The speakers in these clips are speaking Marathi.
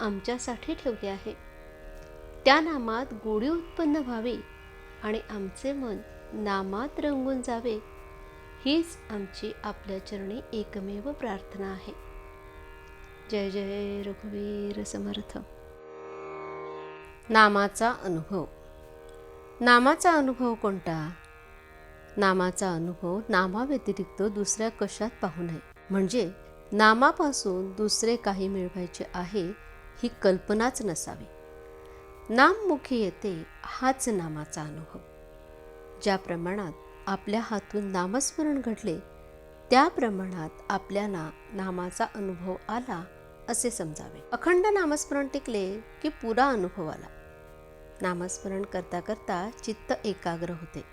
आमच्यासाठी ठेवले आहे. त्या नामात गोडी उत्पन्न व्हावी आणि आमचे मन नामात रंगून जावे हीच आमची आपल्या चरणी एकमेव प्रार्थना आहे. जय जय रघुवीर समर्थ. नामाचा अनुभव. नामाचा अनुभव कोणता? नामाचा अनुभव नामाव्यतिरिक्त दुसऱ्या कशात पाहू नये. म्हणजे नामापासून दुसरे काही मिळवायचे आहे ही कल्पनाच नसावी. नाममुखी येते हाच नामाचा अनुभव. ज्या प्रमाणात आपल्या हातून नामस्मरण घडले त्या प्रमाणात आपल्याला नामाचा अनुभव आला असे समजावे. अखंड नामस्मरण टिकले की पुरा अनुभव आला. नामस्मरण करता करता चित्त एकाग्र होते.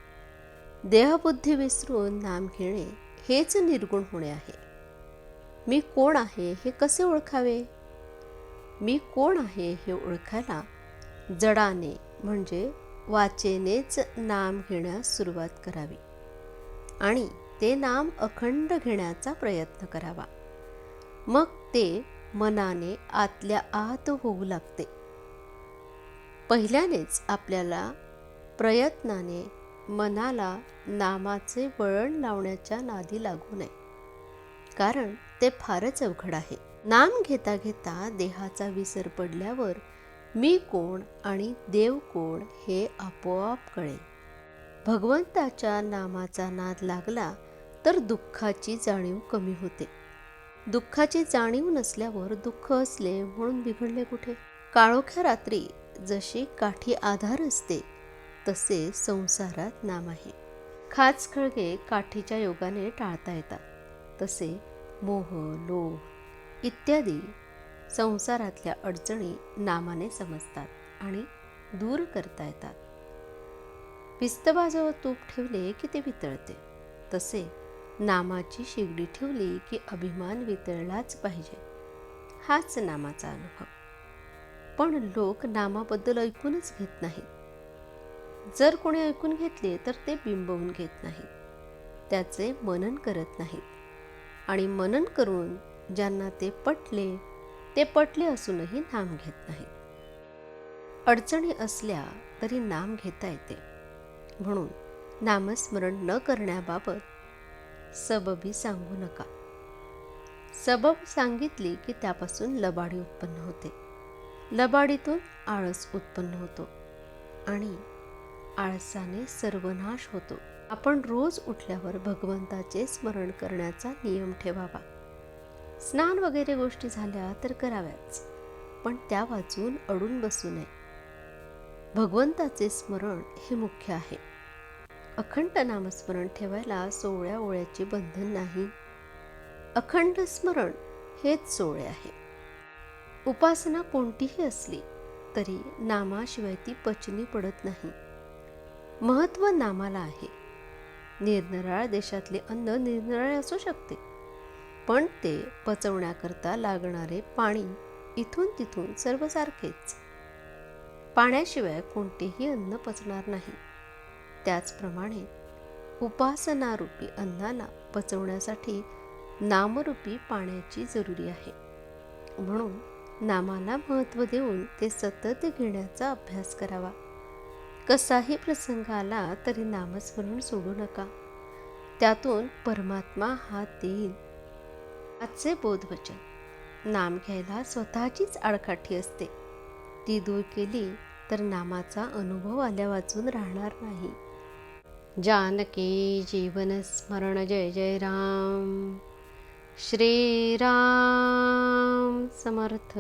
देहबुद्धी विसरून नाम घेणे हेच निर्गुण होणे आहे. मी कोण आहे हे कसे ओळखावे? मी कोण आहे हे ओळखायला जडाने म्हणजे वाचेनेच नाम घेण्यास सुरुवात करावी आणि ते नाम अखंड घेण्याचा प्रयत्न करावा. मग ते मनाने आतल्या आत होऊ लागते. पहिल्यानेच आपल्याला प्रयत्नाने मनाला नामाचे वळण लावण्याच्या नादी लागू नये. कारण ते फारच अवघड आहे. नाम घेता घेता देहाचा विसर पडल्यावर मी कोण आणि देव कोण हे आपोआप कळेल. भगवंताच्या नामाचा नाद लागला तर दुःखाची जाणीव कमी होते. दुःखाची जाणीव नसल्यावर दुःख असले म्हणून बिघडले कुठे? काळोख्या रात्री जशी काठी आधार असते तसे संसारात नाम आहे. खाच खळगे काठीच्या योगाने टाळता येतात. तसे मोह लोभ इत्यादी संसारातल्या अडचणी नामाने समजतात आणि दूर करता येतात. पिस्तबाजवळ तूप ठेवले की ते वितळते. तसे नामाची शेगडी ठेवली की अभिमान वितळलाच पाहिजे. हाच नामाचा अनुभव. पण लोक नामाबद्दल ऐकूनच घेत नाहीत. जर कोणी ऐकून घेतले तर ते बिंबवून घेत नाहीत. त्याचे मनन करत नाहीत. आणि मनन करून ज्यांना ते पटले ते पटले असूनही नाम घेत नाहीत. अडचणी असल्या तरी नाम घेता येते. म्हणून नामस्मरण न करण्याबाबत सबबी सांगू नका. सबब सांगितली की त्यापासून लबाडी उत्पन्न होते. लबाडीतून आळस उत्पन्न होतो आणि आळसाने सर्वनाश होतो. आपण रोज उठल्यावर भगवंताचे स्मरण करण्याचा नियम ठेवावा. स्नान वगैरे गोष्टी झाल्या तर कराव्याच. पण त्या वाचून अडून बसू नये. भगवंताचे स्मरण हे मुख्य आहे. अखंड नामस्मरण ठेवायला सोहळ्या ओळ्याचे बंधन नाही. अखंड स्मरण हेच सोहळे आहे. उपासना कोणतीही असली तरी नामाशिवाय ती पचनी पडत नाही. महत्त्व नामाला आहे. निरनिराळ देशातले अन्न निरनिराळे असू शकते. पण ते पचवण्याकरता लागणारे पाणी इथून तिथून सर्वसारखेच. पाण्याशिवाय कोणतेही अन्न पचणार नाही. त्याचप्रमाणे उपासनारूपी अन्नाला पचवण्यासाठी नामरूपी पाण्याची जरुरी आहे. म्हणून नामाला महत्त्व देऊन ते सतत घेण्याचा अभ्यास करावा. कसाही प्रसंग आला तरी नामस्मरण सोडू नका. त्यातून परमात्मा हात देईल. आजचे बोधवचन. नाम घ्यायला स्वतःचीच आडकाठी असते. ती दूर केली तर नामाचा अनुभव आल्या वाचून राहणार नाही. जानकी जीवन स्मरण जय जय राम. श्रीराम समर्थ.